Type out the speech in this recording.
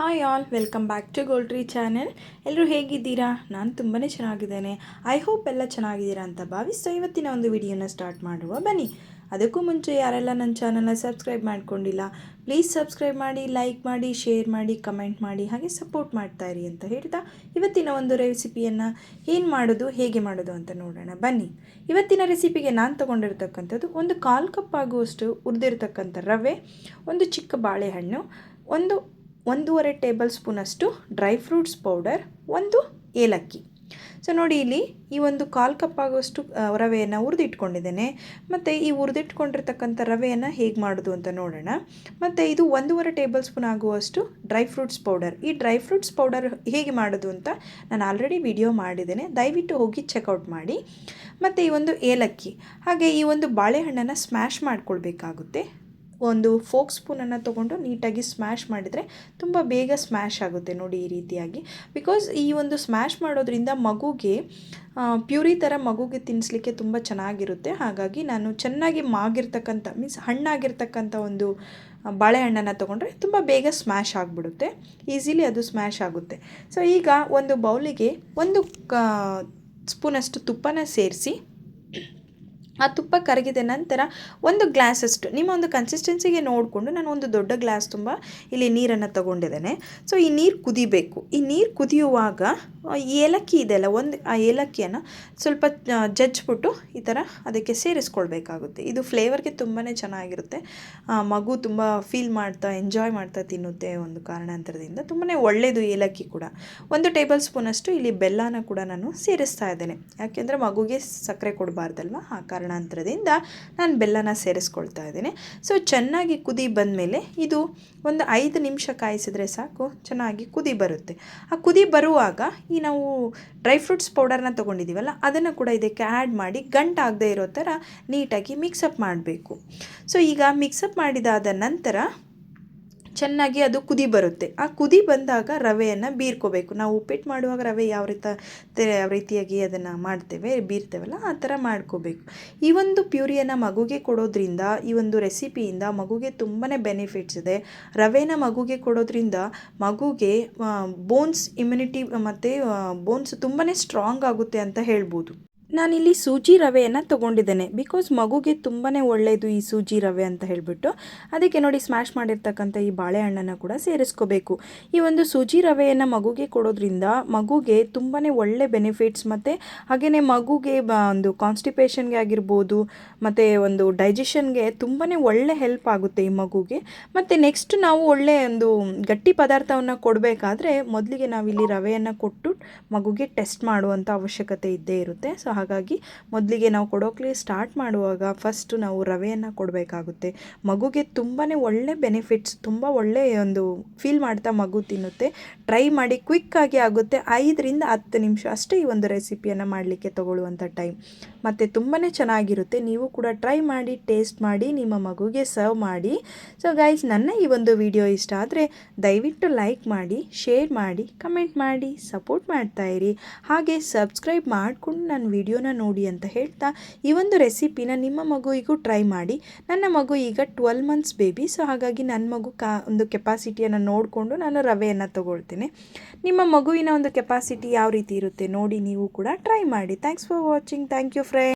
Hi all welcome back to ಗೋಲ್ಡ್ರಿ channel ಎಲ್ಲರೂ ಹೇಗಿದ್ದೀರಾ? ನಾನು ತುಂಬಾ ಚೆನ್ನಾಗಿದ್ದೇನೆ. ಐ ಹೋಪ್ ಎಲ್ಲ ಚೆನ್ನಾಗಿದ್ದೀರಾ ಅಂತ ಭಾವಿಸ್ತಾ ಇವತ್ತಿನ ಒಂದು ವಿಡಿಯೋನ ಸ್ಟಾರ್ಟ್ ಮಾಡುವ ಬನ್ನಿ. ಅದಕ್ಕೂ ಮುಂಚೆ ಯಾರೆಲ್ಲ ನನ್ನ ಚಾನಲ್ನ ಸಬ್ಸ್ಕ್ರೈಬ್ ಮಾಡ್ಕೊಂಡಿಲ್ಲ ಪ್ಲೀಸ್ ಸಬ್ಸ್ಕ್ರೈಬ್ ಮಾಡಿ ಲೈಕ್ ಮಾಡಿ ಶೇರ್ ಮಾಡಿ ಕಮೆಂಟ್ ಮಾಡಿ, ಹಾಗೆ ಸಪೋರ್ಟ್ ಮಾಡ್ತಾ ಇರಿ ಅಂತ ಹೇಳ್ತಾ ಇವತ್ತಿನ ಒಂದು ರೆಸಿಪಿಯನ್ನು ಏನು ಮಾಡೋದು, ಹೇಗೆ ಮಾಡೋದು ಅಂತ ನೋಡೋಣ ಬನ್ನಿ. ಇವತ್ತಿನ ರೆಸಿಪಿಗೆ ನಾನು ತೊಗೊಂಡಿರ್ತಕ್ಕಂಥದ್ದು ಒಂದು ಕಾಲು ಕಪ್ ಆಗುವಷ್ಟು ಹುರಿದಿರ್ತಕ್ಕಂಥ ರವೆ, ಒಂದು ಚಿಕ್ಕ ಬಾಳೆಹಣ್ಣು, ಒಂದು ಒಂದೂವರೆ ಟೇಬಲ್ ಸ್ಪೂನಷ್ಟು ಡ್ರೈ ಫ್ರೂಟ್ಸ್ ಪೌಡರ್ ಒಂದು ಏಲಕ್ಕಿ. ಸೊ ನೋಡಿ ಇಲ್ಲಿ ಈ ಒಂದು ಕಾಲು ಕಪ್ ಆಗುವಷ್ಟು ಆ, ರವೆಯನ್ನು ಹುರಿದಿಟ್ಕೊಂಡಿದ್ದೇನೆ ಮತ್ತು ಈ ಹುರಿದಿಟ್ಕೊಂಡಿರ್ತಕ್ಕಂಥ ರವೆಯನ್ನು ಹೇಗೆ ಮಾಡೋದು ಅಂತ ನೋಡೋಣ. ಮತ್ತು ಇದು ಒಂದೂವರೆ ಟೇಬಲ್ ಸ್ಪೂನ್ ಆಗುವಷ್ಟು ಡ್ರೈ ಫ್ರೂಟ್ಸ್ ಪೌಡರ್. ಈ ಡ್ರೈ ಫ್ರೂಟ್ಸ್ ಪೌಡರ್ ಹೇಗೆ ಮಾಡೋದು ಅಂತ ನಾನು ಆಲ್ರೆಡಿ ವಿಡಿಯೋ ಮಾಡಿದ್ದೇನೆ. ದಯವಿಟ್ಟು ಹೋಗಿ ಚೆಕ್ಔಟ್ ಮಾಡಿ. ಮತ್ತು ಈ ಒಂದು ಏಲಕ್ಕಿ ಹಾಗೆ ಈ ಒಂದು ಬಾಳೆಹಣ್ಣನ್ನು ಸ್ಮ್ಯಾಶ್ ಮಾಡ್ಕೊಳ್ಬೇಕಾಗುತ್ತೆ. ಒಂದು ಫೋಕ್ ಸ್ಪೂನನ್ನು ತೊಗೊಂಡು ನೀಟಾಗಿ ಸ್ಮ್ಯಾಶ್ ಮಾಡಿದರೆ ತುಂಬ ಬೇಗ ಸ್ಮ್ಯಾಶ್ ಆಗುತ್ತೆ ನೋಡಿ ಈ ರೀತಿಯಾಗಿ. ಬಿಕಾಸ್ ಈ ಒಂದು ಸ್ಮ್ಯಾಶ್ ಮಾಡೋದ್ರಿಂದ ಮಗುಗೆ ಪ್ಯೂರಿ ಥರ ಮಗುಗೆ ತಿನ್ನಿಸ್ಲಿಕ್ಕೆ ತುಂಬ ಚೆನ್ನಾಗಿರುತ್ತೆ. ಹಾಗಾಗಿ ನಾನು ಚೆನ್ನಾಗಿ ಮಾಗಿರ್ತಕ್ಕಂಥ ಮೀನ್ಸ್ ಹಣ್ಣಾಗಿರ್ತಕ್ಕಂಥ ಒಂದು ಬಾಳೆಹಣ್ಣನ್ನು ತೊಗೊಂಡ್ರೆ ತುಂಬ ಬೇಗ ಸ್ಮ್ಯಾಶ್ ಆಗಿಬಿಡುತ್ತೆ. ಈಸಿಲಿ ಅದು ಸ್ಮ್ಯಾಶ್ ಆಗುತ್ತೆ. ಸೊ ಈಗ ಒಂದು ಬೌಲಿಗೆ ಒಂದು ಸ್ಪೂನಷ್ಟು ತುಪ್ಪನ ಸೇರಿಸಿ ಆ ತುಪ್ಪ ಕರಗಿದ ನಂತರ ಒಂದು ಗ್ಲಾಸಷ್ಟು, ನಿಮ್ಮ ಒಂದು ಕನ್ಸಿಸ್ಟೆನ್ಸಿಗೆ ನೋಡಿಕೊಂಡು ನಾನು ಒಂದು ದೊಡ್ಡ ಗ್ಲಾಸ್ ತುಂಬ ಇಲ್ಲಿ ನೀರನ್ನು ತಗೊಂಡಿದ್ದೇನೆ. ಸೊ ಈ ನೀರು ಕುದಿಬೇಕು. ಈ ನೀರು ಕುದಿಯುವಾಗ ಏಲಕ್ಕಿ ಇದೆಯಲ್ಲ ಒಂದು, ಆ ಏಲಕ್ಕಿಯನ್ನು ಸ್ವಲ್ಪ ಜಜ್ಜಿಬಿಟ್ಟು ಈ ಥರ ಅದಕ್ಕೆ ಸೇರಿಸ್ಕೊಳ್ಬೇಕಾಗುತ್ತೆ. ಇದು ಫ್ಲೇವರ್ಗೆ ತುಂಬಾ ಚೆನ್ನಾಗಿರುತ್ತೆ. ಮಗು ತುಂಬ ಫೀಲ್ ಮಾಡ್ತಾ, ಎಂಜಾಯ್ ಮಾಡ್ತಾ ತಿನ್ನುತ್ತೆ ಒಂದು ಕಾರಣಾಂತರದಿಂದ. ತುಂಬಾ ಒಳ್ಳೆಯದು ಏಲಕ್ಕಿ ಕೂಡ. ಒಂದು ಟೇಬಲ್ ಸ್ಪೂನಷ್ಟು ಇಲ್ಲಿ ಬೆಲ್ಲನ ಕೂಡ ನಾನು ಸೇರಿಸ್ತಾ ಇದ್ದೇನೆ. ಯಾಕೆಂದರೆ ಮಗುಗೆ ಸಕ್ಕರೆ ಕೊಡಬಾರ್ದಲ್ವ, ಆ ಕಾರಣಾಂತರದಿಂದ ನಾನು ಬೆಲ್ಲನ ಸೇರಿಸ್ಕೊಳ್ತಾ ಇದ್ದೀನಿ. ಸೊ ಚೆನ್ನಾಗಿ ಕುದಿ ಬಂದಮೇಲೆ ಇದು ಒಂದು ಐದು ನಿಮಿಷ ಕಾಯಿಸಿದ್ರೆ ಸಾಕು, ಚೆನ್ನಾಗಿ ಕುದಿ ಬರುತ್ತೆ. ಆ ಕುದಿ ಬರುವಾಗ ಈ ನಾವು ಡ್ರೈ ಫ್ರೂಟ್ಸ್ ಪೌಡರ್ನ ತೊಗೊಂಡಿದ್ದೀವಲ್ಲ ಅದನ್ನು ಕೂಡ ಇದಕ್ಕೆ ಆ್ಯಡ್ ಮಾಡಿ ಗಂಟಾಗದೇ ಇರೋ ಥರ ನೀಟಾಗಿ ಮಿಕ್ಸಪ್ ಮಾಡಬೇಕು. ಸೊ ಈಗ ಮಿಕ್ಸಪ್ ಮಾಡಿದಾದ ನಂತರ ಚೆನ್ನಾಗಿ ಅದು ಕುದಿ ಬರುತ್ತೆ. ಆ ಕುದಿ ಬಂದಾಗ ರವೆಯನ್ನು ಬೀರ್ಕೋಬೇಕು. ನಾವು ಉಪ್ಪಿಟ್ಟು ಮಾಡುವಾಗ ರವೆ ಯಾವ ರೀತಿ ಯಾವ ರೀತಿಯಾಗಿ ಅದನ್ನು ಮಾಡ್ತೇವೆ, ಬೀರ್ತೇವಲ್ಲ, ಆ ಥರ ಮಾಡ್ಕೋಬೇಕು. ಈ ಒಂದು ಪ್ಯೂರಿಯನ್ನು ಮಗುಗೆ ಕೊಡೋದ್ರಿಂದ, ಈ ಒಂದು ರೆಸಿಪಿಯಿಂದ ಮಗುಗೆ ತುಂಬಾ ಬೆನಿಫಿಟ್ಸ್ ಇದೆ. ರವೆನ ಮಗುಗೆ ಕೊಡೋದ್ರಿಂದ ಮಗುಗೆ ಬೋನ್ಸ್ ಇಮ್ಯುನಿಟಿ, ಮತ್ತು ಬೋನ್ಸ್ ತುಂಬಾ ಸ್ಟ್ರಾಂಗ್ ಆಗುತ್ತೆ ಅಂತ ಹೇಳ್ಬೋದು. ನಾನಿಲ್ಲಿ ಸೂಜಿ ರವೆಯನ್ನು ತೊಗೊಂಡಿದ್ದೇನೆ. ಬಿಕಾಸ್ ಮಗುಗೆ ತುಂಬಾ ಒಳ್ಳೆಯದು ಈ ಸೂಜಿ ರವೆ ಅಂತ ಹೇಳಿಬಿಟ್ಟು. ಅದಕ್ಕೆ ನೋಡಿ ಸ್ಮ್ಯಾಶ್ ಮಾಡಿರ್ತಕ್ಕಂಥ ಈ ಬಾಳೆಹಣ್ಣನ್ನು ಕೂಡ ಸೇರಿಸ್ಕೋಬೇಕು. ಈ ಒಂದು ಸೂಜಿ ರವೆಯನ್ನು ಮಗುಗೆ ಕೊಡೋದ್ರಿಂದ ಮಗುಗೆ ತುಂಬಾ ಒಳ್ಳೆ ಬೆನಿಫಿಟ್ಸ್ ಮತ್ತು ಹಾಗೆಯೇ ಮಗುಗೆ ಒಂದು ಕಾನ್ಸ್ಟಿಪೇಷನ್ಗೆ ಆಗಿರ್ಬೋದು, ಮತ್ತು ಒಂದು ಡೈಜೆಷನ್ಗೆ ತುಂಬಾ ಒಳ್ಳೆ ಹೆಲ್ಪ್ ಆಗುತ್ತೆ ಈ ಮಗುಗೆ. ಮತ್ತು ನೆಕ್ಸ್ಟ್ ನಾವು ಒಳ್ಳೆ ಒಂದು ಗಟ್ಟಿ ಪದಾರ್ಥವನ್ನು ಕೊಡಬೇಕಾದ್ರೆ ಮೊದಲಿಗೆ ನಾವಿಲ್ಲಿ ರವೆಯನ್ನು ಕೊಟ್ಟು ಮಗುಗೆ ಟೆಸ್ಟ್ ಮಾಡುವಂಥ ಅವಶ್ಯಕತೆ ಇದ್ದೇ ಇರುತ್ತೆ. ಸೊ ಹಾಗಾಗಿ ಮೊದಲಿಗೆ ನಾವು ಕೊಡೋಕ್ಲಿ ಸ್ಟಾರ್ಟ್ ಮಾಡುವಾಗ ಫಸ್ಟು ನಾವು ರವೆಯನ್ನು ಕೊಡಬೇಕಾಗುತ್ತೆ. ಮಗುಗೆ ತುಂಬಾ ಒಳ್ಳೆ ಬೆನಿಫಿಟ್ಸ್ ತುಂಬ ಒಳ್ಳೆ ಒಂದು ಫೀಲ್ ಮಾಡ್ತಾ ಮಗು ತಿನ್ನುತ್ತೆ. ಟ್ರೈ ಮಾಡಿ ಕ್ವಿಕ್ಕಾಗಿ ಆಗುತ್ತೆ. ಐದರಿಂದ ಹತ್ತು ನಿಮಿಷ ಅಷ್ಟೇ ಈ ಒಂದು ರೆಸಿಪಿಯನ್ನು ಮಾಡಲಿಕ್ಕೆ ತಗೊಳ್ಳುವಂಥ ಟೈಮ್ ಮತ್ತು ತುಂಬಾ ಚೆನ್ನಾಗಿರುತ್ತೆ. ನೀವು ಕೂಡ ಟ್ರೈ ಮಾಡಿ ಟೇಸ್ಟ್ ಮಾಡಿ, ನಿಮ್ಮ ಮಗುಗೆ ಸರ್ವ್ ಮಾಡಿ. ಸೊ ಗೈಸ್ ನನ್ನ ಈ ಒಂದು ವಿಡಿಯೋ ಇಷ್ಟ ಆದರೆ ದಯವಿಟ್ಟು ಲೈಕ್ ಮಾಡಿ ಶೇರ್ ಮಾಡಿ ಕಮೆಂಟ್ ಮಾಡಿ ಸಪೋರ್ಟ್ ಮಾಡ್ತಾ ಇರಿ. ಹಾಗೆ ಸಬ್ಸ್ಕ್ರೈಬ್ ಮಾಡಿಕೊಂಡು ನನ್ನ ವಿಡಿಯೋನ ನೋಡಿ ಅಂತ ಹೇಳ್ತಾ ಈ ಒಂದು ರೆಸಿಪಿನ ನಿಮ್ಮ ಮಗುವಿಗೂ ಟ್ರೈ ಮಾಡಿ. ನನ್ನ ಮಗು ಈಗ ಟ್ವೆಲ್ ಮಂತ್ಸ್ ಬೇಬಿ ಸೊ ಹಾಗಾಗಿ ನನ್ನ ಮಗು ಕಾ ಒಂದು ಕೆಪಾಸಿಟಿಯನ್ನು ನೋಡಿಕೊಂಡು ನಾನು ರವೆಯನ್ನು ತಗೊಳ್ತೇನೆ. ನಿಮ್ಮ ಮಗುವಿನ ಒಂದು ಕೆಪಾಸಿಟಿ ಯಾವ ರೀತಿ ಇರುತ್ತೆ ನೋಡಿ ನೀವು ಕೂಡ ಟ್ರೈ ಮಾಡಿ. Thanks for watching thank you